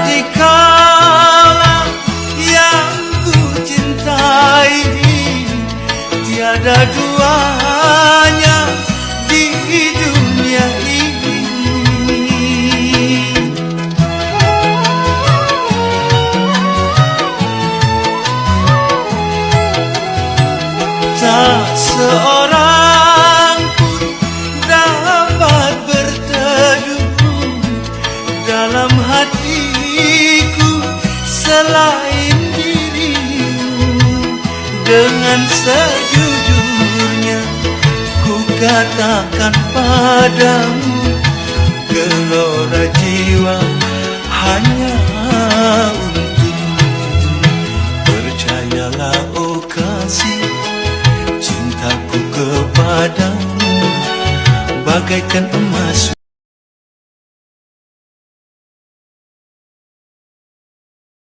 dikala yang ku cintai Tiada duanya di dunia ini. Tak seorang pun dapat berteduh dalam selain dirimu. Dengan sejujurnya ku katakan padamu gelora jiwa hanya untukmu. Percayalah oh kasih cintaku kepadamu. Bagaikan emas